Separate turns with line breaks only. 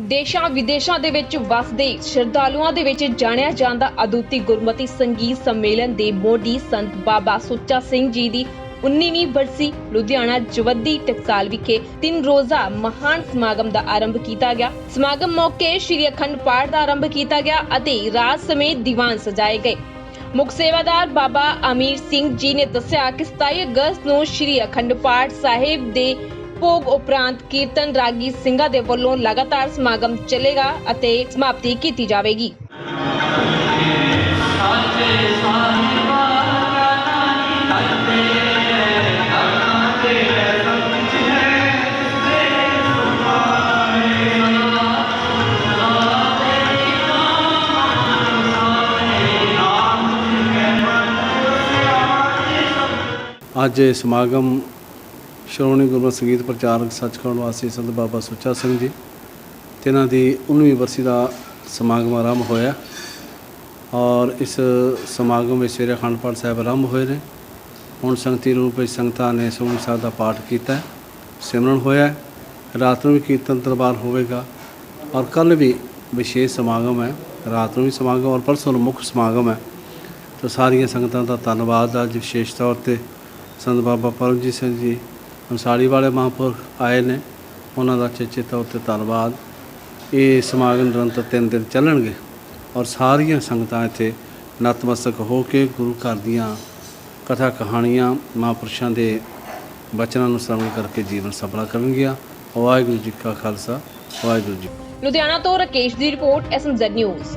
ਦੇਸ਼ਾਂ ਵਿਦੇਸ਼ਾਂ ਦੇ ਵਿੱਚ ਵਸਦੇ ਸ਼ਰਧਾਲੂਆਂ ਦੇ ਵਿੱਚ ਜਾਣਿਆ ਜਾਂਦਾ ਅਦੁੱਤੀ ਗੁਰਮਤਿ ਸੰਗੀਤ ਸੰਮੇਲਨ ਦੇ ਮੋਢੀ ਸੰਤ ਬਾਬਾ ਸੁੱਚਾ ਸਿੰਘ ਜੀ ਦੀ 19ਵੀਂ ਬਰਸੀ, ਲੁਧਿਆਣਾ ਜਵੱਦੀ ਟਕਸਾਲ ਵਿਖੇ ਤਿੰਨ ਰੋਜ਼ਾ ਮਹਾਨ ਸਮਾਗਮ ਦਾ ਆਰੰਭ ਕੀਤਾ ਗਿਆ। ਸਮਾਗਮ ਮੌਕੇ ਸ੍ਰੀ ਅਖੰਡ ਪਾਠ ਦਾ ਆਰੰਭ ਕੀਤਾ ਗਿਆ ਅਤੇ ਰਾਤ ਸਮੇਤ ਦੀਵਾਨ ਸਜਾਏ ਗਏ। ਮੁਖ ਸੇਵਾਦਾਰ ਬਾਬਾ ਅਮੀਰ ਸਿੰਘ ਜੀ ਨੇ ਦੱਸਿਆ ਕਿ 27 ਅਗਸਤ ਨੂੰ ਸ੍ਰੀ ਅਖੰਡ ਪਾਠ ਸਾਹਿਬ ਦੇ ਭੋਗ ਉਪਰੰਤ ਕੀਰਤਨ ਰਾਗੀ ਸਿੰਘਾਂ ਦੇ ਵੱਲੋਂ ਲਗਾਤਾਰ ਸਮਾਗਮ ਚੱਲੇਗਾ ਅਤੇ ਸਮਾਪਤੀ ਕੀਤੀ ਜਾਵੇਗੀ।
ਅੱਜ ਸਮਾਗਮ ਸ਼੍ਰੋਮਣੀ ਗੁਰਮਤਿ ਸੰਗੀਤ ਪ੍ਰਚਾਰਕ ਸੱਚਖੰਡ ਵਾਸੀ ਸੰਤ ਬਾਬਾ ਸੁੱਚਾ ਸਿੰਘ ਜੀ ਤੇ ਇਹਨਾਂ ਦੀ 19ਵੀਂ ਵਰਸੀ ਦਾ ਸਮਾਗਮ ਆਰੰਭ ਹੋਇਆ। ਔਰ ਇਸ ਸਮਾਗਮ ਵਿੱਚ ਸਵੇਰੇ ਅਖੰਡ ਪਾਠ ਸਾਹਿਬ ਆਰੰਭ ਹੋਏ ਨੇ। ਹੁਣ ਸੰਗਤੀ ਰੂਪ ਵਿੱਚ ਸੰਗਤਾਂ ਨੇ ਸੁਖਮਨੀ ਸਾਹਿਬ ਦਾ ਪਾਠ ਕੀਤਾ, ਸਿਮਰਨ ਹੋਇਆ। ਰਾਤ ਨੂੰ ਵੀ ਕੀਰਤਨ ਦਰਬਾਰ ਹੋਵੇਗਾ। ਔਰ ਕੱਲ ਵੀ ਵਿਸ਼ੇਸ਼ ਸਮਾਗਮ ਹੈ। ਰਾਤ ਨੂੰ ਵੀ ਸਮਾਗਮ ਔਰ ਪਰਸੋਂ ਨੂੰ ਮੁੱਖ ਸਮਾਗਮ ਹੈ। ਤਾਂ ਸਾਰੀਆਂ ਸੰਗਤਾਂ ਦਾ ਧੰਨਵਾਦ। ਅੱਜ ਵਿਸ਼ੇਸ਼ ਤੌਰ ਤੇ ਸੰਤ ਬਾਬਾ ਪਰਮਜੀਤ ਸਿੰਘ ਜੀ ਅੰਸਾਰੀ ਵਾਲੇ ਮਹਾਂਪੁਰਖ ਆਏ ਨੇ, ਉਹਨਾਂ ਦਾ ਚੇਚੇ ਤੌਰ ਤੇ ਧੰਨਵਾਦ। ਇਹ ਸਮਾਗਮ ਨਿਰੰਤਰ ਤਿੰਨ ਦਿਨ ਚੱਲਣਗੇ ਔਰ ਸਾਰੀਆਂ ਸੰਗਤਾਂ ਇੱਥੇ ਨਤਮਸਤਕ ਹੋ ਕੇ ਗੁਰੂ ਘਰ ਦੀਆਂ ਕਥਾ ਕਹਾਣੀਆਂ ਮਹਾਂਪੁਰਸ਼ਾਂ ਦੇ ਬਚਨਾਂ ਨੂੰ ਸਰਵਣ ਕਰਕੇ ਜੀਵਨ ਸਫਲਾ ਕਰਨਗੀਆਂ। ਵਾਹਿਗੁਰੂ ਜੀ ਕਾ ਖਾਲਸਾ, ਵਾਹਿਗੁਰੂ ਜੀ
ਲੁਧਿਆਣਾ ਤੋਂ ਰਕੇਸ਼ ਦੀ report SMZ news.